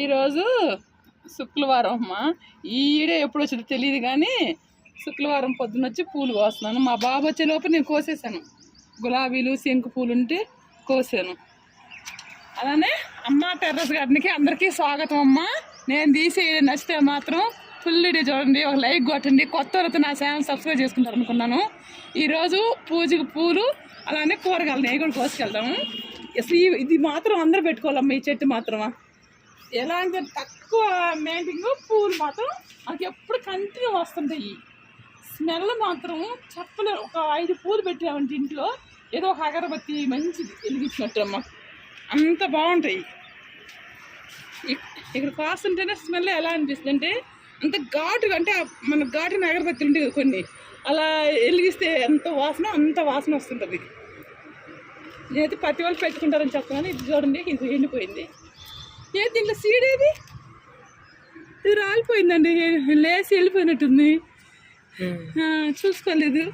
ఈరోజు శుక్రవారం అమ్మ ఈడే ఎప్పుడు వచ్చిందో తెలియదు కానీ శుక్రవారం పొద్దున వచ్చి పూలు కోస్తున్నాను. మా బాబు వచ్చే లోపు నేను కోసేసాను గులాబీలు శంకు పూలు ఉంటే కోసాను. అలానే అమ్మ టెర్రస్ గార్డెన్కి అందరికీ స్వాగతం అమ్మ. నేను తీసి నచ్చితే మాత్రం ఫుల్ వీడియో చూడండి ఒక లైక్ కొట్టండి. కొత్త వాళ్ళతో నా ఛానల్ సబ్స్క్రైబ్ చేసుకుంటారు అనుకున్నాను ఈరోజు పూజకి పూలు అలానే కూరగాయలు. నేను కూడా కోసుకెళ్తాము అసలు ఈ- ఇది మాత్రం అందరూ పెట్టుకోవాలమ్మా ఈ చెట్టు మాత్రమా? ఎలా అంటే తక్కువ మెయింటింగ్ పూలు మాత్రం మనకి ఎప్పుడు కంటిన్యూ వస్తుంటాయి. స్మెల్ మాత్రం చెప్పలేరు ఒక ఐదు పూలు పెట్టామంటే ఇంట్లో ఏదో ఒక అగరబత్తి మంచిది వెలిగించినట్టు అమ్మ. అంత బాగుంటాయి. ఇక్కడ కాస్తుంటేనే స్మెల్ ఎలా అనిపిస్తుంది అంటే అంత ఘాటుగా అంటే మన ఘాటున అగరబత్తి ఉంటాయి కొన్ని అలా వెలిగిస్తే ఎంత వాసన అంత వాసన వస్తుంటుంది. నేనైతే ప్రతి వాళ్ళు పెట్టుకుంటారని చెప్తున్నాను ఇది చూడండి ఇది ఎండిపోయింది. ఏ దీంట్లో సీడ్ ఏది? ఇది రాలిపోయిందండి. లేసి వెళ్ళిపోయినట్టుంది. ఆ, చూసుకోలేదు.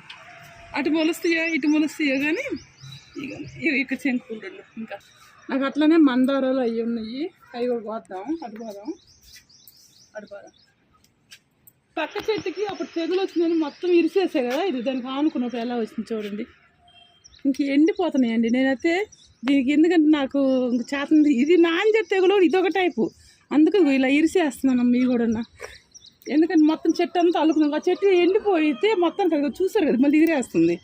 అటు మొలుస్తాయో ఇటు మొలుస్తాయో కానీ ఇక ఇక ఇంకా నాకు అట్లనే మందారాలు అవి ఉన్నాయి. అవి కూడా పోద్దాం అటు పోదాం. అటు పోదాం. పక్క చెట్టుకి అప్పుడు తెగులు వచ్చిందని మొత్తం ఇరిసేసాయి కదా ఇది. దానికి ఆనుకున్నప్పుడు ఎలా వచ్చింది చూడండి. ఇంక ఎండిపోతున్నాయండి. నేనైతే దీనికి ఎందుకంటే నాకు చేతంది ఇది నాంజర్ తెగులు ఇదొక టైపు. అందుకు ఇలా ఇరిసేస్తున్నాను మీ కూడా ఎందుకంటే మొత్తం చెట్టు అంతా అల్లుకున్నాం ఆ చెట్టు ఎండిపోయితే మొత్తం కదా చూసారు కదా మళ్ళీ ఇదిరేస్తుంది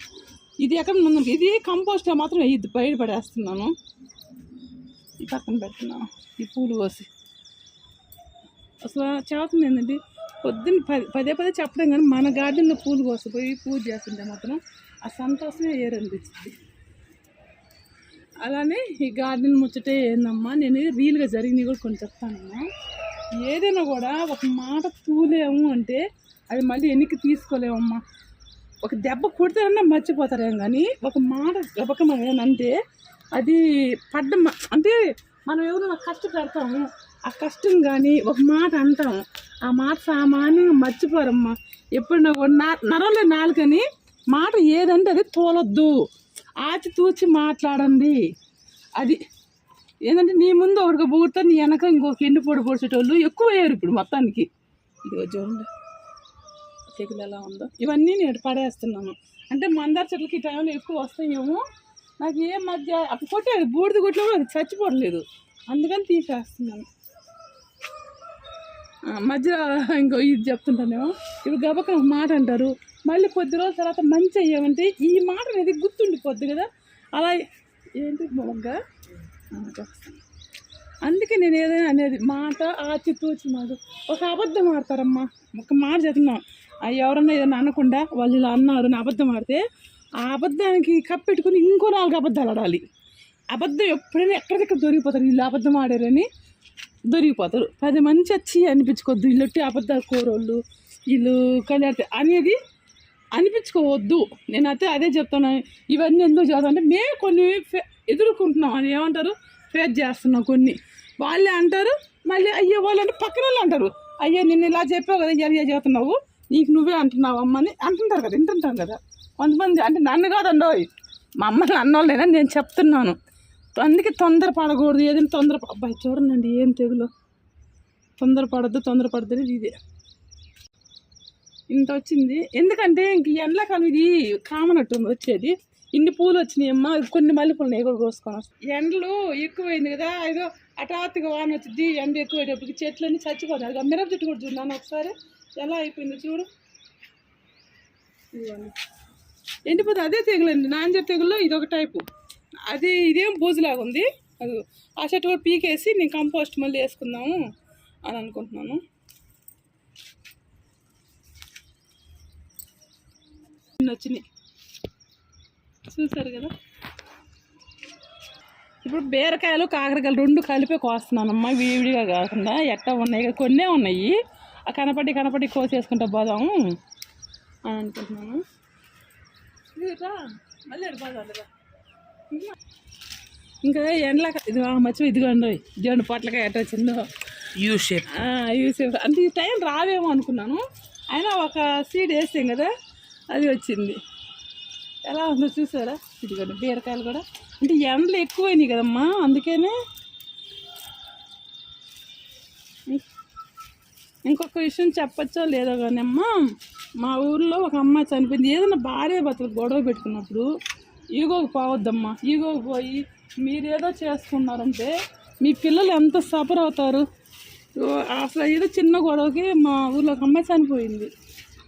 ఇది ఎక్కడ ముందు ఇది కంపోస్ట్లో మాత్రం ఇది బయట పడేస్తున్నాను. ఈ పక్కన పెడుతున్నాను. ఈ పూలు కోసి. అసలు చేతుంది ఏంటండి పొద్దున్న పది పదే పదే చెప్పడం కానీ మన గార్డెన్లో పూలు కోసిపోయి పూజ చేస్తుంటే మాత్రం ఆ సంతోషమే ఏరనిపిస్తుంది అలానే ఈ గార్డెన్ ముచ్చటే ఏందమ్మా నేను రీల్గా జరిగినవి కూడా కొన్ని చెప్తానమ్మా. ఏదైనా కూడా ఒక మాట తూలేము అంటే అది మళ్ళీ వెనక్కి తీసుకోలేమమ్మా. ఒక దెబ్బ కొడితేనన్నా మర్చిపోతారేం కానీ ఒక మాట గబకం ఏంటంటే అది పడ్డ అంటే మనం ఎవరైనా కష్టపడతాము ఆ కష్టం కానీ ఒక మాట అంటాం ఆ మాట సామాన్యంగా మర్చిపోరమ్మా. ఎప్పుడైనా కూడా నా నరంలో నాలుకని మాట ఏదంటే అది తోలొద్దు. ఆచితూచి మాట్లాడండి. అది ఏంటంటే నీ ముందు ఒకటిగా బూగుతా నీ వెనక ఇంకొక ఎండు పొడి పొడిచేటోళ్ళు ఎక్కువ అయ్యారు ఇప్పుడు మొత్తానికి. ఇదిగో చూడండి. తెగులు ఎలా ఉందో. ఇవన్నీ నేను పడేస్తున్నాను. అంటే మందార చెట్లకి ఈ టైంలో ఎక్కువ వస్తాయేమో. నాకు ఏ మధ్య అప్పుడు కొట్టేది బూడిద కొట్లో కూడా అది చచ్చిపోవట్లేదు. అందుకని తీసేస్తున్నాను. మధ్య ఇంకో ఇది చెప్తుంటానేమో. ఇప్పుడు గబక ఒక మాట అంటారు. మళ్ళీ కొద్ది రోజుల తర్వాత మంచి అయ్యామంటే ఈ మాట అనేది గుర్తుండిపోద్ది కదా. అలా ఏంటి మొగ్గా అందుకే నేను ఏదైనా అనేది మాట ఆచితూచి మాట ఒక అబద్ధం ఆడతారమ్మా. ఒక మాట చెప్తున్నాం. ఎవరన్నా ఏదైనా అనకుండా వాళ్ళు ఇలా అన్నారు అని అబద్ధం ఆడితే ఆ అబద్ధానికి కప్పెట్టుకుని ఇంకో నాలుగు అబద్ధాలు ఆడాలి. అబద్ధం ఎప్పుడైనా ఎక్కడికెక్కడ దొరికిపోతారు? వీళ్ళు అబద్ధం ఆడారని దొరికిపోతారు. పది మంది వచ్చి అనిపించుకోవద్దు వీళ్ళొట్టి అబద్ధాలు కోరోళ్ళు వీళ్ళు కళ్యాణ అనేది అనిపించుకోవద్దు. నేనైతే అదే చెప్తాను. ఇవన్నీ ఎందుకు చేస్తాను అంటే మేము కొన్ని ఎదుర్కొంటున్నాం అని ఏమంటారు? ఫేస్ చేస్తున్నాం కొన్ని. వాళ్ళే అంటారు మళ్ళీ అయ్యో వాళ్ళు అంటే పక్కన వాళ్ళు అంటారు. అయ్యో నిన్ను ఇలా చెప్పావు కదా ఇలా చేస్తున్నావు. నీకు నువ్వే అంటున్నావు అమ్మని అంటుంటారు కదా వింటుంటాం కదా. కొంతమంది అంటే నన్ను కాదండోయ్. మా అమ్మని అన్నోళ్ళైనా నేను చెప్తున్నాను. అందుకే తొందర పడకూడదు. ఏదైనా తొందర అబ్బాయి చూడండి ఏం తెగులు. తొందర పడద్దు తొందర పడద్దు ఇదే. ఇంత వచ్చింది ఎందుకంటే ఇంక ఈ ఎండాకాలం ఇది కామన్ అట్టుంది వచ్చేది. ఇన్ని పూలు వచ్చినాయమ్మా కొన్ని మల్లెపూలు నేను కూడా కోసుకొని. ఎండలు ఎక్కువైంది కదా ఏదో హఠాత్తుగా వాన వచ్చింది ఎండ ఎక్కువైనప్పటికి చెట్లన్నీ చచ్చిపోతాయి అది మిరప చెట్టు కూడా చూడాను ఒకసారి. ఎలా అయిపోయింది చూడు. ఎండిపోతే అదే తెగులండి. నాంజర్ తెగుల్లో ఇది ఒక టైపు. అది ఇదేం బూజులాగా ఉంది. అది ఆ చెట్టు కూడా పీకేసి నేను కంపోస్ట్ మళ్ళీ వేసుకుందాము అని అనుకుంటున్నాను. వచ్చినాయి. చూసారు కదా? ఇప్పుడు బీరకాయలు కాకరకాయలు రెండు కలిపి కోస్తున్నానమ్మా విడిగా కాకుండా ఎట్టా ఉన్నాయి? కొన్నే ఉన్నాయి. ఆ కనపడి కనపడి కోసేసుకుంటా పోదాము అని అనుకుంటున్నాను. మళ్ళీ. ఇంకా ఎండ్ల ఇది మర్చిపో ఇదిగోండి జోండి పొట్లకాయ ఎట్ట వచ్చిందో. యూ షేప్ ఆ, యూసేఫ్ అంటే ఈ టైం రావేమో అనుకున్నాను. అయినా ఒక సీడ్ వేసాం కదా అది వచ్చింది. ఎలా ఉందో చూసారా? ఇదిగోండి బీరకాయలు కూడా. అంటే ఎండలు ఎక్కువైనాయి కదమ్మా అందుకనే. ఇంకొక విషయం చెప్పచ్చో లేదో కానీ అమ్మ మా ఊర్లో ఒక అమ్మాయి చనిపోయింది. ఏదైనా భార్య భర్తలు గొడవ పెట్టుకున్నప్పుడు ఈగోకి పోవద్దమ్మా ఈగోకి పోయి మీరేదో చేసుకున్నారంటే మీ పిల్లలు ఎంత సఫర్ అవుతారు? అసలు ఏదో చిన్న గొడవకి మా ఊర్లో ఒక అమ్మాయి చనిపోయింది.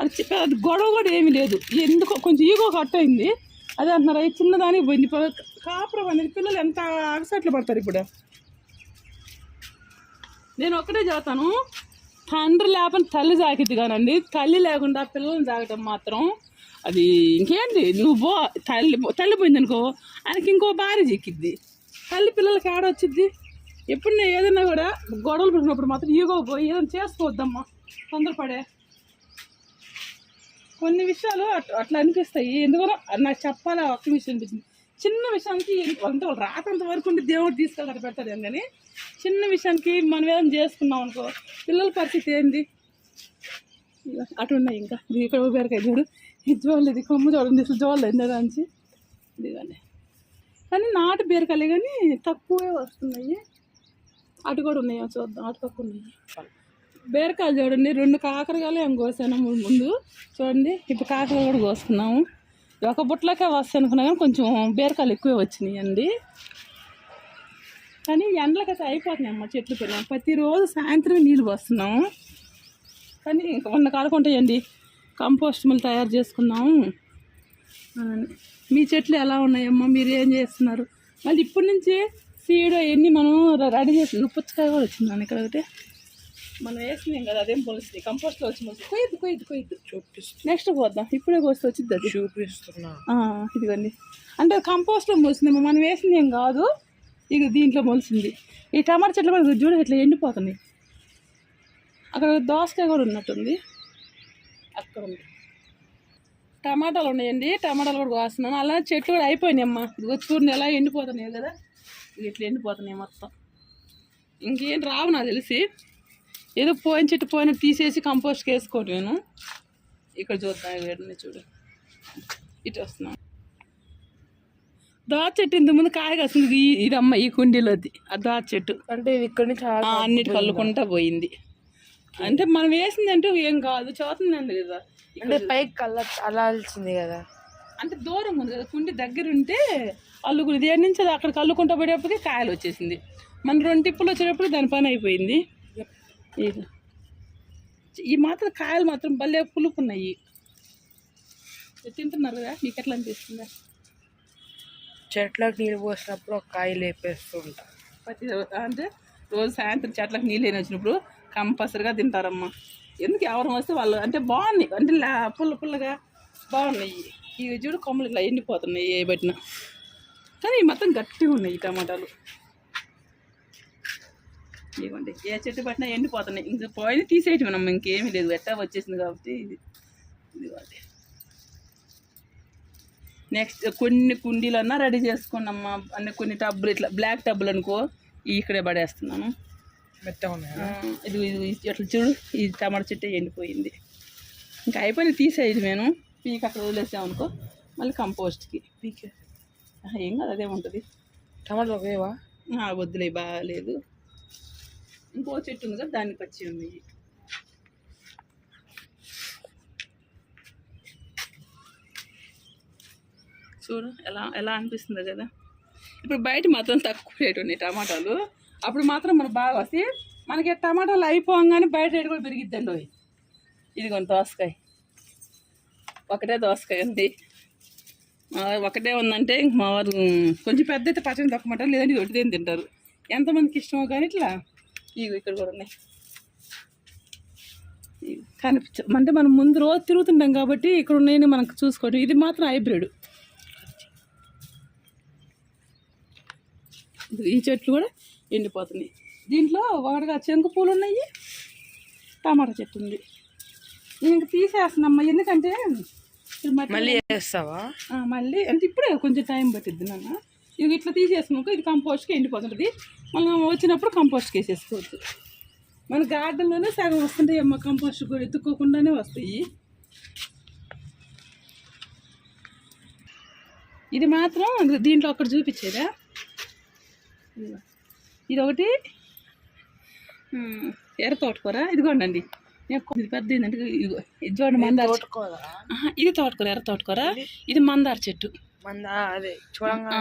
అది అది గొడవ కూడా ఏమీ లేదు. ఎందుకో కొంచెం ఈగో కట్ అయింది. అదే అంటున్నారు అది చిన్నదానికి పోయింది. కాపురం అనేది పిల్లలు ఎంత అగసట్లు పడతారు ఇప్పుడు? నేను ఒక్కటే చెబుతాను తండ్రి లేకుండా తల్లి సాకిద్ది కానండి. తల్లి లేకుండా పిల్లల్ని సాగటం మాత్రం అది ఇంకేంటి? నువ్వు తల్లి తల్లి పోయింది అనుకో ఆయనకి ఇంకో భార్య చిక్కిద్ది తల్లి పిల్లలకి ఆడ వచ్చిద్ది. ఎప్పుడు నేను ఏదైనా కూడా గొడవలు పెట్టినప్పుడు మాత్రం ఈగో పోయి ఏదైనా చేసుకోవద్దమ్మా. తొందరపడే. కొన్ని విషయాలు అట్- అట్లా అనిపిస్తాయి. ఎందుకనో నాకు చెప్పాలా ఒక్క విషయం అనిపించింది. చిన్న విషయానికి అంత వాళ్ళు రాతంత వరకు ఉండి దేవుడు తీసుకెళ్ళి పెడతాడు ఏం కానీ చిన్న విషయానికి మనం ఏదైనా చేసుకున్నాం అనుకో పిల్లల పరిస్థితి ఏంది? అటు ఉన్నాయి ఇంకా ఇక్కడ బీరకాయ చూడు. ఇది జోళ్ళు ఇది కొమ్ము చూడండి అసలు జోళ్ళు ఎండడానికి ఇదిగోండి. కానీ నాటు బీరకాయలే కానీ తక్కువే వస్తున్నాయి. అటు కూడా ఉన్నాయో చూద్దాం. అటు పక్క ఉన్నాయి? బీరకాయలు చూడండి రెండు కాకరకాయలు ఏం కోసాను ముందు చూడండి ఇప్పుడు కాకరకాయలు కూడా కోసుకున్నాము ఒక బుట్టలకే వస్తాయి అనుకున్నా కానీ కొంచెం బీరకాయలు ఎక్కువే వచ్చినాయి అండి. కానీ ఎండలకైతే అయిపోతున్నాయి అమ్మ చెట్లు పెరిగాం ప్రతిరోజు సాయంత్రం నీళ్ళు పోస్తున్నాము. కానీ ఇంకా ఉన్న కాలకుంటాయండి. కంపోస్ట్ మళ్ళీ తయారు చేసుకున్నాము. మీ చెట్లు ఎలా ఉన్నాయమ్మా? మీరు ఏం చేస్తున్నారు? మళ్ళీ ఇప్పటి నుంచి సీడ్ అవన్నీ మనం రెడీ చేసి పుచ్చకాయ కూడా వచ్చిందండి ఇక్కడ ఒకటి. మనం వేసినాం కదా అదేం పొలుస్తుంది కంపోస్ట్లో వచ్చి మొలిసి కొయ్యద్దు కొయ్యద్దు కొయ్యద్దు. చూపిస్తు నెక్స్ట్ పోద్దాం. ఇప్పుడే కోస్తే వచ్చింది అది. చూపిస్తున్నా. ఇదిగోండి. అంటే కంపోస్ట్లో మొలిసింది మనం వేసింది ఏం కాదు. ఇక దీంట్లో మొలిసింది. ఈ టమాటా చెట్లు కూడా చూడ ఇట్లా ఎండిపోతున్నాయి. అక్కడ దోసకాయ కూడా ఉన్నట్టుంది. అక్కడ ఉంది. టమాటాలు ఉన్నాయండి. టమాటాలు కూడా కోస్తున్నాను. అలా చెట్లు కూడా అయిపోయినాయి అమ్మ. ఇదిగో చూడండి ఎలా ఎండిపోతున్నాయి కదా. ఇట్లా ఎండిపోతున్నాయి మొత్తం. ఇంకేం రావు నాకు తెలిసి. ఏదో పోయిన చెట్టు పోయిన తీసేసి కంపోస్ట్కి వేసుకోవటం నేను. ఇక్కడ చూద్దాం వేడిని చూడు. ఇటు వస్తున్నాం. దోస చెట్టు ఇంత ముందు కాయ కాసింది. ఈ ఇదమ్మ ఈ కుండీలోది. ఆ దోస చెట్టు. అంటే ఇది ఇక్కడ నుంచి అన్నిటి కల్లుకుంటా పోయింది. అంటే మనం వేసిందంటే ఏం కాదు చదువుతుందండి కదా. అంటే పైకి కళ్ళ అల్లాల్సింది కదా. అంటే దూరం ఉంది కదా కుండి దగ్గర ఉంటే అల్లుకుని దేని నుంచి అది అక్కడ కల్లుకుంటా పడేప్పటికి కాయలు వచ్చేసింది. మన రెండు టిప్పులు వచ్చేటప్పుడు దాని పని అయిపోయింది. ఈ మాత్రం కాయలు మాత్రం భలే పులుపున్నాయి. తింటున్నారు కదా మీకు ఎట్లా అనిపిస్తుందా? చెట్లకు నీళ్ళు పోసినప్పుడు ఒక కాయ లేపేస్తుంటా ప్రతి అంటే రోజు సాయంత్రం చెట్లకు నీళ్ళు అయిన వచ్చినప్పుడు కంపల్సరిగా తింటారమ్మా. ఎందుకు ఎవరు వస్తే వాళ్ళు అంటే బాగున్నాయి అంటే పుల్ల పుల్లగా బాగున్నాయి. ఇవి చూడు కొమ్మలు ఇట్లా ఎండిపోతున్నాయి ఏ పెట్టినా. కానీ మొత్తం గట్టిగా ఉన్నాయి ఈ టమాటాలు. ఇవ్వండి ఏ చెట్టు పట్టినా ఎండిపోతున్నాయి. ఇంక పోయిన తీసేయటం మనం ఇంకేమీ లేదు. ఎట్టా వచ్చేసింది కాబట్టి ఇది. ఇదిగోండి నెక్స్ట్ కొన్ని కుండీలన్నా రెడీ చేసుకున్నామ్మా అన్ని కొన్ని టబ్బులు ఇట్లా బ్లాక్ టబ్బులు అనుకో ఇక్కడే పడేస్తున్నాను. ఇది ఇది ఇట్లా చూడు ఈ టమాటా చెట్టు ఎండిపోయింది. ఇంకా అయిపోయింది తీసేది నేను. పీక్ అక్కడ వదిలేసాం అనుకో మళ్ళీ కంపోస్ట్కి. పీకే. ఏం కాదు అదే ఉంటుంది. టమాటాలు వద్దులే బాగాలేదు. ఇంకో చెట్టు ఉంది? కదా దాన్ని పచ్చి ఉంది. చూడు ఎలా ఎలా అనిపిస్తుంది కదా. ఇప్పుడు బయట మాత్రం తక్కువ రేటు ఉన్నాయి టమాటాలు. అప్పుడు మాత్రం మనకు బాగా వస్తాయి మనకి టమాటాలు అయిపోగానే బయట రేటు కూడా పెరిగిద్దండి అవి ఇదిగోండి దోసకాయ. ఒకటే దోసకాయ ఉంది. ఒకటే ఉందంటే ఇంక మా వారు కొంచెం పెద్ద అయితే పచ్చడి తక్కువ లేదంటే ఒకటిదేం తింటారు. ఎంతమందికి ఇష్టమో కానీ ఇట్లా. ఇవి ఇక్కడ కూడా ఉన్నాయి. ఇవి కనిపించ అంటే మనం ముందు రోజు తిరుగుతుంటాం కాబట్టి ఇక్కడ ఉన్నాయని మనకు చూసుకోవడం ఇది మాత్రం హైబ్రిడ్. ఈ చెట్లు కూడా ఎండిపోతున్నాయి. దీంట్లో ఒకటిగా చెంకు పూలు ఉన్నాయి టమాటా చెట్టు ఉంది. నేను ఇంక తీసేస్తున్నామ్మా ఎందుకంటే మళ్ళీ వేస్తావా? మళ్ళీ అంటే ఇప్పుడే కొంచెం టైం పట్టిద్ది నాన్న. ఇది ఇట్లా తీసేసినాక ఇది కంపోస్ట్కి ఎండిపోతుంటుంది. మనం వచ్చినప్పుడు కంపోస్ట్కి వేసేసుకోవచ్చు మన గార్డెన్లోనే సగం వస్తుంటాయి అమ్మ కంపోస్ట్ కూడా ఎత్తుక్కోకుండానే వస్తాయి. ఇది మాత్రం దీంట్లో ఒకటి చూపించేదా. ఇది ఒకటి ఎర్ర తోటకూర. ఇదిగోండి కొద్ది పెద్ద ఏంటంటే ఇది చూడండి మందార ఇది తోటకూర ఎర్ర తోటకూర. ఇది మందార చెట్టు.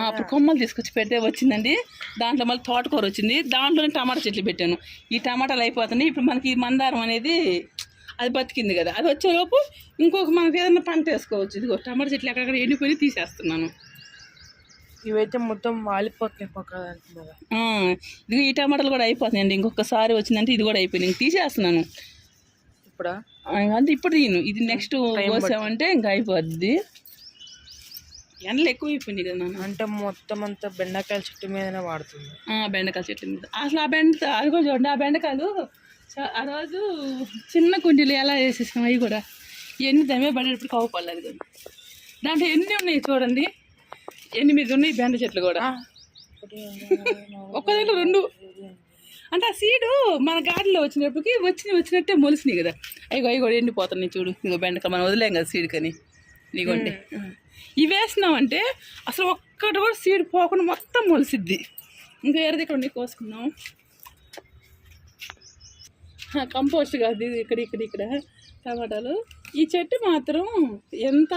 అప్పుడు కొమ్మలు తీసుకొచ్చి పెడితే వచ్చిందండి. దాంట్లో మళ్ళీ తోటకూర వచ్చింది. దాంట్లోనే టమాటా చెట్లు పెట్టాను. ఈ టమాటాలు అయిపోతున్నాయి. ఇప్పుడు మనకి ఈ మందారం అనేది అది బతికింది కదా. అది వచ్చేలోపు ఇంకొక మనకి ఏదైనా పంట వేసుకోవచ్చు. ఇదిగో టమాటా చెట్లు ఎక్కడెక్కడ ఎండిపోయి తీసేస్తున్నాను. ఇవైతే మొత్తం పక్క ఆ, ఇదిగో ఈ టమాటాలు కూడా అయిపోతున్నాయండి. ఇంకొకసారి వచ్చిందంటే ఇది కూడా అయిపోయింది. ఇంక తీసేస్తున్నాను. ఇప్పుడా? అంటే ఇప్పుడు తీయను. ఇది నెక్స్ట్ కోసామంటే ఇంకా అయిపోద్ది. ఎండలు ఎక్కువ అయిపోయింది కదా నాన్న. అంటే మొత్తం అంతా బెండకాయల చెట్టు మీదనే వాడుతుంది. ఆ, బెండకాయ చెట్ల మీద. అసలు ఆ బెండ అది కూడా చూడండి ఆ బెండకాయలు ఆ రోజు చిన్న కుండీలు ఎలా వేసేసాం అవి కూడా. ఎన్ని దమే పడేటప్పుడు పడలేదు కదా దాంట్లో ఎన్ని ఉన్నాయి చూడండి. ఎనిమిది ఉన్నాయి బెండ చెట్లు కూడా. ఒక్క దాంట్లో రెండు. అంటే ఆ సీడు మన గాడిలో వచ్చినప్పటికి వచ్చి వచ్చినట్టే మొలిసినాయి కదా. అవి అవి కూడా ఎండిపోతున్నాయి చూడు. ఇగో బెండకాయ మనం వదిలేం కదా సీడ్ కని ఇదిగోండి ఇవి వేసినామంటే అసలు ఒక్కటి కూడా సీడ్ పోకుండా మొత్తం మొలిసిద్ది. ఇంకా ఏరిది ఇక్కడ ఉండి కోసుకున్నాం కంపోస్ట్ కాదు ఇది ఇక్కడ ఇక్కడ ఇక్కడ టమాటాలు. ఈ చెట్టు మాత్రం ఎంత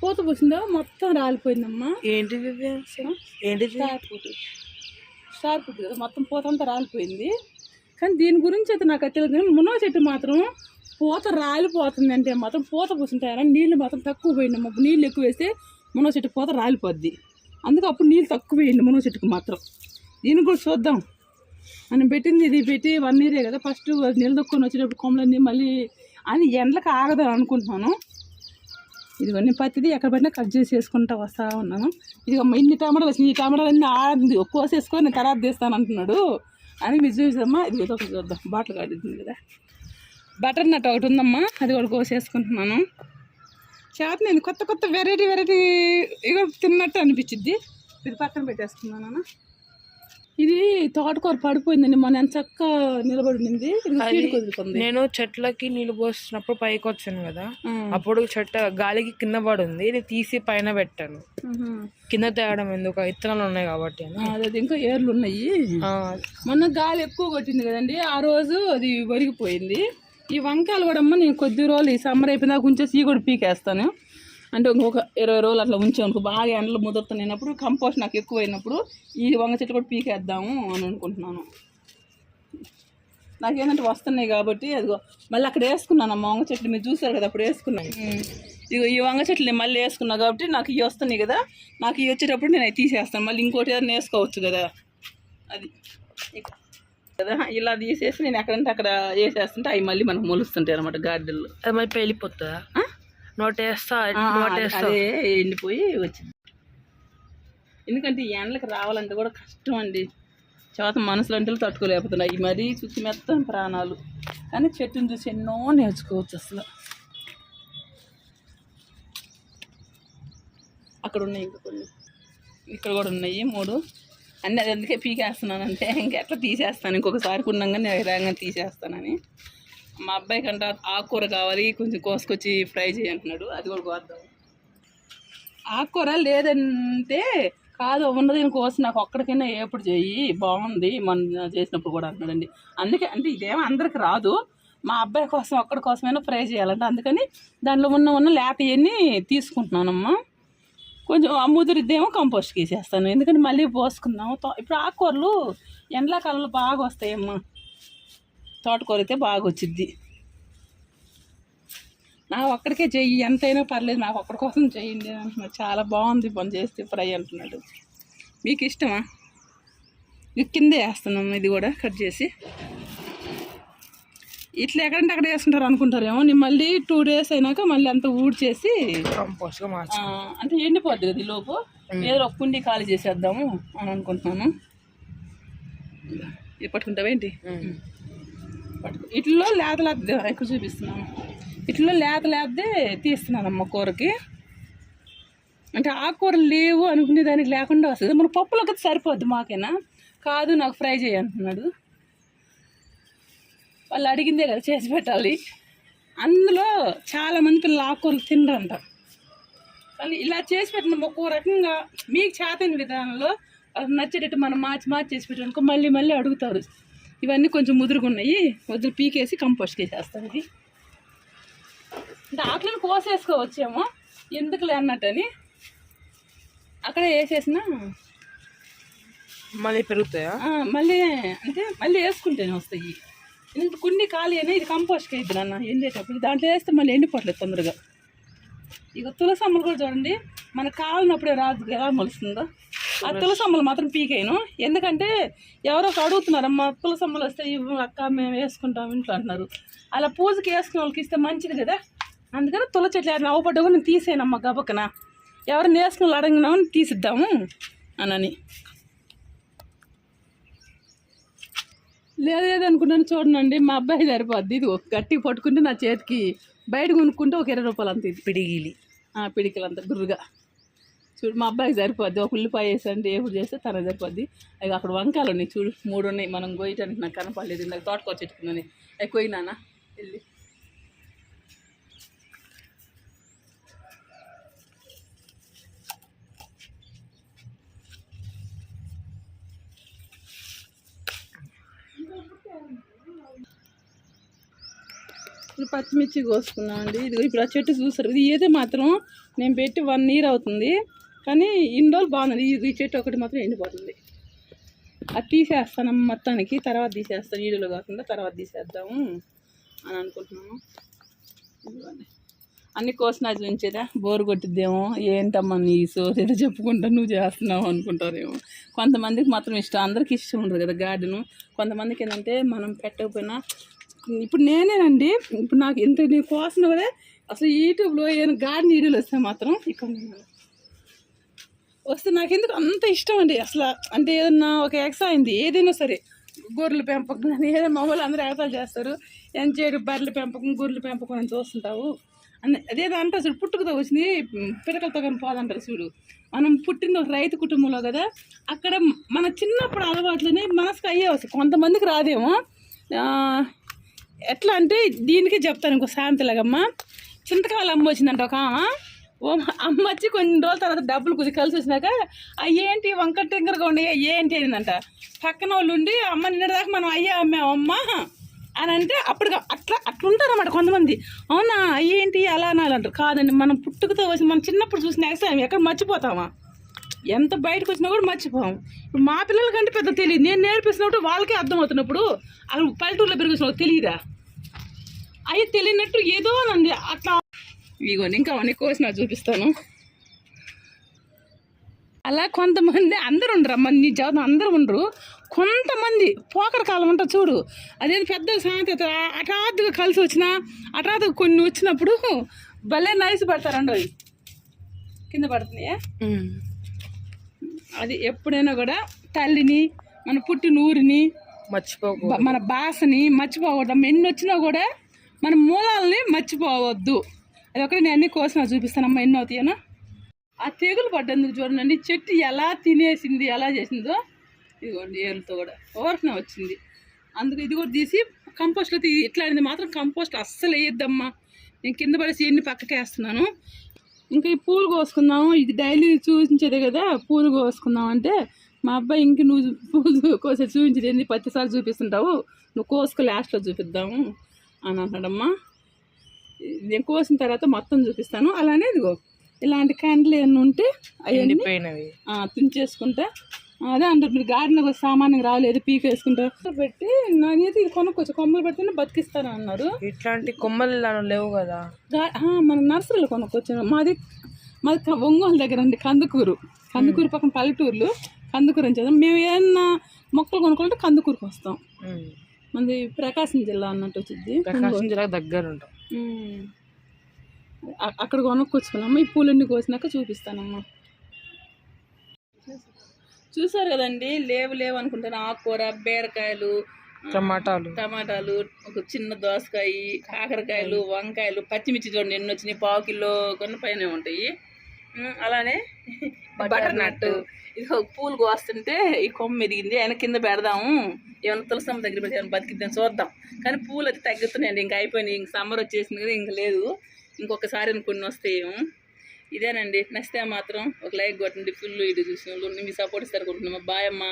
పూత పూసిందో మొత్తం రాలిపోయిందమ్మా. అసలు? ఏంటిది స్టార్ ఫుడ్ స్టార్ కదా మొత్తం పూత అంతా రాలిపోయింది. కానీ దీని గురించి అయితే నాకు తెలియదు మునగ చెట్టు మాత్రం పూత రాలిపోతుంది అంటే మాత్రం పూత పూసుంటాయని నీళ్ళు మాత్రం తక్కువ పోయింది మాకు నీళ్ళు ఎక్కువ వేస్తే మునగ చెట్టు పూత రాలిపోద్ది. అందుకే అప్పుడు నీళ్ళు తక్కువ వేయండి మునగ చెట్టుకు మాత్రం. దీన్ని కూడా చూద్దాం. మనం పెట్టింది ఇది పెట్టి వన్ ఇయరే కదా ఫస్ట్ నిలదొక్కొని వచ్చేటప్పుడు కొమ్మలన్నీ మళ్ళీ అని ఎండలకు ఆగదు అనుకుంటున్నాను. ఇదిగోని పత్తిది ఎక్కడ పడినా కట్ చేసి వేసుకుంటా వస్తా ఉన్నాను. ఇది ఇన్ని టమాటాలు వచ్చినాయి. ఈ టమాటాలు అన్నీ ఆడింది కోసేసుకొని నేను తర్వాత తీస్తాను అంటున్నాడు. అని మీరు చూసామ్మా ఇది ఒకటి చూద్దాం. బాటిల్ కాడింది కదా. బటర్ నట్ ఒకటి ఉందమ్మా. అది కూడా కోసేసుకుంటున్నాను. చేత నేను కొత్త కొత్త వెరైటీ వెరైటీ ఇక తిన్నట్టు అనిపించింది ఇది పక్కన పెట్టేసుకున్నాను ఇది తోటకూర పడిపోయిందండి. మన ఎంత చక్క నిలబడి ఉండింది ఇది సీడ్ కుదురుకుంది నేను చెట్లకి నీళ్ళు పోసినప్పుడు పైకి వచ్చాను కదా. అప్పుడు చెట్టు గాలికి కింద పడి ఉంది ఇది తీసి పైన పెట్టాను. కింద తేయడం ఎందుకు? ఇత్తనాలు ఉన్నాయి కాబట్టి అదే ఇంకా ఏర్లు ఉన్నాయి. మొన్న గాలి ఎక్కువ కొట్టింది కదండి. ఆ రోజు అది వరిగిపోయింది. ఈ వంకాయలు కూడా అమ్మ నేను కొద్ది రోజులు ఈ సమ్మర్ అయిపోయినాక ఉంచేసి ఈ కూడా పీకేస్తాను. అంటే ఇంకొక ఇరవై రోజులు అట్లా ఉంచాను బాగా ఎండలు ముదురుతున్నప్పుడు కంపోస్ట్ నాకు ఎక్కువ అయినప్పుడు ఈ వంగ చెట్లు కూడా పీకేద్దాము అని అనుకుంటున్నాను. నాకేంటంటే వస్తున్నాయి కాబట్టి అదిగో మళ్ళీ అక్కడ వేసుకున్నాను అమ్మ వంగ చెట్లు మీరు చూసారు కదా అప్పుడు వేసుకున్నాను ఇగో ఈ వంగ చెట్లు నేను మళ్ళీ వేసుకున్నా కాబట్టి నాకు ఇవి వస్తున్నాయి కదా నాకు ఇవి వచ్చేటప్పుడు నేను అవి తీసేస్తాను. మళ్ళీ ఇంకోటి ఏదైనా వేసుకోవచ్చు కదా. అది. ఇక- కదా? ఇలా తీసేసి నేను ఎక్కడంటే అక్కడ వేసేస్తుంటే అవి మళ్ళీ మనకు మొలుస్తుంటాయి అనమాట గార్డెన్లో. అది మరి వెళ్ళిపోతుందా నోట్ వేస్తా ఆ, నోట్ అదే- వేస్తా అదే ఎండిపోయి వచ్చింది. ఎందుకంటే ఈ ఎండలకు రావాలంటే కూడా కష్టం అండి. చేత మనసులు అంటే తట్టుకోలేకపోతున్నాయి ఈ మరీ చుట్టి మెత్తం ప్రాణాలు. కానీ చెట్టుని చూసి ఎన్నో నేర్చుకోవచ్చు అసలు. అక్కడ ఉన్నాయి ఇంకా కొన్ని. ఇక్కడ కూడా ఉన్నాయి మూడు. అన్నీ అది అందుకే పీకేస్తున్నాను అంటే ఇంకెట్లా తీసేస్తాను? ఇంకొకసారి కున్నాగా నేను విధంగా తీసేస్తానని. మా అబ్బాయి కంట ఆకుకూర కావాలి కొంచెం కోసుకొచ్చి ఫ్రై చేయంటున్నాడు అది కూడా కోద్దాం. ఆకుకూర లేదంటే కాదు ఉన్నది నేను కోసి నాకు ఒక్కడికైనా ఎప్పుడు చెయ్యి బాగుంది మొన్న చేసినప్పుడు కూడా అంటున్నాడండి అందుకే అంటే ఇదేమో అందరికి రాదు. మా అబ్బాయి కోసం ఒక్కడి కోసమైనా ఫ్రై చేయాలంటే. అందుకని దాంట్లో ఉన్న ఉన్న లేత ఇవన్నీ తీసుకుంటున్నానమ్మా. కొంచెం ఆ ముదిరిద్దేమో కంపోస్ట్కి వేసేస్తాను ఎందుకంటే మళ్ళీ పోసుకుందాము తో- ఇప్పుడు ఆకుకూరలు ఎండాకాలంలో బాగా వస్తాయమ్మా. తోటకూర అయితే బాగా వచ్చిద్ది నా ఒక్కడికే చెయ్యి. ఎంతైనా పర్లేదు నాకు ఒక్కడి కోసం చెయ్యండి అంటున్నాడు. చాలా బాగుంది పని చేస్తే ఫ్రై అంటున్నాడు. మీకు ఇష్టమా? కిందే వేస్తున్నాం ఇది కూడా కట్ చేసి. ఇట్లా ఎక్కడంటే అక్కడ వేసుకుంటారు అనుకుంటారేమో. నేను మళ్ళీ టూ డేస్ అయినాక మళ్ళీ అంతా ఊడ్చేసి అంటే ఎండిపోద్ది కదా లోపు? ఏదో ఒక కుండీ ఖాళీ చేసేద్దాము అని అనుకుంటున్నాను. ఇది పట్టుకుంటావేంటి ఇట్లో లేత ఎక్కువ చూపిస్తున్నాను. ఇట్లో లేత లేతే తీస్తున్నానమ్మ కూరకి. అంటే ఆకుకూరలు లేవు అనుకునే దానికి లేకుండా వస్తుంది. మన పప్పులోకి సరిపోద్ది మాకేనా? కాదు నాకు ఫ్రై చేయి అంటున్నాడు. వాళ్ళు అడిగిందే కదా చేసి పెట్టాలి. అందులో చాలా మంది పిల్లలు ఆకుకూరలు తినరంట. కానీ ఇలా చేసి పెట్టిన ఒక్కో రకంగా మీకు చేతని విధానంలో నచ్చేటట్టు మనం మార్చి మార్చి చేసి పెట్టామనుకో మళ్ళీ మళ్ళీ అడుగుతారు. ఇవన్నీ కొంచెం ముదురుగున్నాయి. వదిలి పీకేసి కంపోస్ట్ వేసేస్తాను ఇది. అంటే ఆకులను కోసేసుకోవచ్చేమో. ఎందుకులే అన్నట్టని అక్కడ వేసేసిన మళ్ళీ పెరుగుతాయా? మళ్ళీ అంటే మళ్ళీ వేసుకుంటేనే వస్తాయి. ఇంత కొన్ని ఖాళీ అయినా ఇది కంపోస్ట్కి అవుతుంది అన్న ఎండేటప్పుడు దాంట్లో వేస్తే మళ్ళీ ఎండిపోవట్లేదు తొందరగా. ఇక తులసమ్మలు కూడా చూడండి. మనకు కావాలన్నప్పుడే రాదు ఎలా మొలుస్తుందో. ఆ తులసమ్మలు మాత్రం పీకేను. ఎందుకంటే ఎవరో అడుగుతున్నారమ్మా తులసమ్మలు వస్తే ఇవ్వు అక్క మేము వేసుకుంటాం ఇంట్లో అంటున్నారు. అలా పూజకి వేసుకున్న వాళ్ళకి ఇస్తే మంచిది కదా. అందుకని తుల చెట్లు ఎవరైనా అవపడ్డా కూడా నేను తీసేయనమ్మా గబక్కన. ఎవరిని వేసుకున్న వాళ్ళు అడగినామని తీసిద్దాము. అనని. లేదు లేదు అనుకున్నాను చూడండి మా అబ్బాయి సరిపోద్ది. ఇది ఒక గట్టి పట్టుకుంటే నా చేతికి బయట కొనుక్కుంటే ఒక ఇరవై రూపాయలు అంత ఇది. పిడిగిలి. ఆ, పిడికిలు అంత గుర్రుగా. చూడు మా అబ్బాయికి సరిపోద్ది. ఒక ఉల్లిపాయ వేసండి ఏపుడు చేస్తే తనకు సరిపోద్ది. అవి అక్కడ వంకాయలు ఉన్నాయి చూడు మూడు ఉన్నాయి. మనం కోయటానికి నాకు కనపడలేదు. ఇందాక తోటకూర చెట్టుకున్నాను. అవి కోయినానా వెళ్ళి. ఇప్పుడు పచ్చిమిర్చి కోసుకున్నామండి ఇది ఇప్పుడు ఆ చెట్టు చూసారు. ఇది ఏదో మాత్రం నేను పెట్టి వన్ ఇయర్ అవుతుంది. కానీ ఇన్ని రోజులు బాగుంది. ఈ- ఈ చెట్టు ఒకటి మాత్రం ఎండిపోతుంది. అది తీసేస్తాను మొత్తానికి. తర్వాత తీసేస్తాను. వీడియోలో కాకుండా తర్వాత తీసేద్దాము అని అనుకుంటున్నాము ఇదిగోండి. అన్ని కోసిన ఉంచేదా? బోరు కొట్టిద్దేమో. ఏంటమ్మా నీ సోది? ఏదో చెప్పుకుంటా నువ్వు చేస్తున్నావు అనుకుంటారేమో. కొంతమందికి మాత్రం ఇష్టం. అందరికి ఇష్టం ఉండదు కదా గార్డెను. కొంతమందికి ఏంటంటే మనం పెట్టకపోయినా ఇప్పుడు నేనేనండి ఇప్పుడు నాకు ఇంత నేను కోసం కూడా అసలు యూట్యూబ్లో ఏదైనా గార్డెన్ వీడియోలు వస్తే మాత్రం ఇక్కడ వస్తే నాకు ఎందుకు అంత ఇష్టం అండి. అసలు అంటే ఏదన్నా ఒక ఎక్సా అయింది ఏదైనా సరే గొర్రెల పెంపకం అని ఏదైనా మామూలు అందరూ ఎగతాలు చేస్తారు. ఏం చేయడం బర్రెల పెంపకం గొర్రెల పెంపకం అని చూస్తుంటావు. అని అదేదో అంటారు చూడు పుట్టుకతో వచ్చింది పిడకలతో కానీ పోదంటారు చూడు. మనం పుట్టింది ఒక రైతు కుటుంబంలో కదా అక్కడ మన చిన్నప్పుడు అలవాట్లని మనసుకు అయ్యే వస్తాయి. కొంతమందికి రాదేమో ఎట్లా అంటే దీనికి చెప్తాను ఇంకో శాంతిలాగమ్మ చింతకాయలు అమ్మ వచ్చిందంట ఒక ఓ అమ్మ వచ్చి కొన్ని రోజుల తర్వాత డబ్బులు కొద్దిగా కలిసి వచ్చినాక "ఆ, ఏంటి వంకర టింకరగా ఉండి ఏంటి అనిందంట. పక్కన వాళ్ళు ఉండి అమ్మ నిన్నటిదాకా మనం అయ్యా అమ్మామమ్మ అని అంటే అప్పుడు అట్లా అట్లుంటారన్నమాట కొంతమంది. అవునా అయ్యేంటి అలా అనాలంటారు. కాదండి మనం పుట్టుకతో వచ్చి మనం చిన్నప్పుడు చూసిన ఎక్సైమ్ ఎక్కడ మర్చిపోతామా? ఎంత బయటకు వచ్చినా కూడా మర్చిపోం. ఇప్పుడు మా పిల్లలకంటే పెద్ద తెలియదు నేను నేర్పిస్తున్నప్పుడు వాళ్ళకే అర్థమవుతున్నప్పుడు అక్కడ పల్లెటూరులో పెరిగి వాళ్ళకి తెలియదా అవి తెలియనట్టు ఏదో నంది అట్లా ఇగోండి ఇంకా అవన్నీ కోసి నాకు చూపిస్తాను. అలా కొంతమంది అందరు ఉండరు. అమ్మ నీ జాతం అందరూ ఉండరు. కొంతమంది పోకర కాలం అంట చూడు. అదేది పెద్ద సామెత హఠాత్తుగా కలిసి వచ్చినా హఠాత్తుగా కొన్ని వచ్చినప్పుడు భలే నైస్ పడతారండి అవి. కింద పడుతున్నాయా? అది ఎప్పుడైనా కూడా తల్లిని మన పుట్టిన ఊరిని మర్చిపోకు బ- మన భాషని మర్చిపోకూడదు. ఎన్ని వచ్చినా కూడా మన మూలాలని మర్చిపోవద్దు. అది ఒకటి నేను అన్ని కోసిన చూపిస్తానమ్మా ఎన్ని అవుతాయనా ఆ తెగులు పడ్డందుకు చూడండి. చెట్టు ఎలా తినేసింది ఎలా చేసిందో. ఇదిగోండి ఏళ్ళతో కూడా ఓవర్ఫ్లో వచ్చింది. అందుకు ఇది కూడా తీసి కంపోస్ట్లో తీ ఇట్లాంటిది మాత్రం కంపోస్ట్ అస్సలు వేయద్దమ్మా. నేను కింద పడేసి ఎన్ని పక్కకి వేస్తున్నాను ఇంకా ఈ పూలు కోసుకుందాము. ఇది డైలీ చూపించేదే కదా పూలు కోసుకుందాం అంటే మా అబ్బాయి ఇంక నువ్వు పూలు కోసే చూపించేది ఏంది? ప్రతిసారి చూపిస్తుంటావు. నువ్వు కోసుకు లాస్ట్లో చూపిద్దాము అని అన్నాడమ్మా. నేను కోసిన తర్వాత మొత్తం చూపిస్తాను. అలానే ఇదిగో ఇలాంటి క్యాండిల్ ఏమైనా ఉంటే ఆ, తుంచేసుకుంటా. అదే అంటారు మీరు గార్డెన్ సామాన్యంగా రాలేదు పీక్ వేసుకుంటా. పెట్టి నాకైతే ఇది కొనుక్కోవచ్చు కొమ్మలు పెడితేనే బతికిస్తాను అన్నారు. ఇట్లాంటి కొమ్మలు లేవు కదా. మనం నర్సరీలో కొనుక్కొచ్చాను మాది మాది ఒంగోలు దగ్గర అండి కందుకూరు. కందుకూరు పక్కన పల్లెటూరులు కందుకూరు అని చదువు మేము ఏమన్నా మొక్కలు కొనుక్కోవాలంటే కందుకూరుకి వస్తాం. మనది ప్రకాశం జిల్లా అన్నట్టు వచ్చింది ప్రకాశం జిల్లాకు దగ్గర ఉంటాం. అక్కడ కొనుక్కొచ్చుకున్నాము ఈ పూలన్నీ కోసినాక చూపిస్తానమ్మా. చూసారు కదండి లేవు లేవు అనుకుంటాను ఆకుకూర బీరకాయలు టమాటాలు. టమాటాలు ఒక చిన్న దోసకాయ కాకరకాయలు వంకాయలు పచ్చిమిర్చి చూడండి ఎన్ని వచ్చినాయి. పావు కిలో కొన్న పైన ఉంటాయి. అలానే బటర్ నట్ ఇది ఒక పూలు కోస్తుంటే ఈ కొమ్మ ఎదిగింది ఆయన కింద పెడదాము. ఏమైనా తులసమ్మ దగ్గర పెట్టి ఏమైనా బతికిద్దాం చూద్దాం. కానీ పూలు అయితే తగ్గుతున్నాయండి. ఇంకా అయిపోయినాయి. ఇంక సమ్మర్ వచ్చేసింది కదా ఇంకా లేదు. ఇంకొకసారి కొన్ని వస్తాయేమో ఇదేనండి. నచ్చితే మాత్రం ఒక లైక్ కొట్టండి. ఫుల్ ఇది చూసిన మీ సపోర్ట్ ఇస్తారు అనుకుంటున్నాం బాయ్ అమ్మా.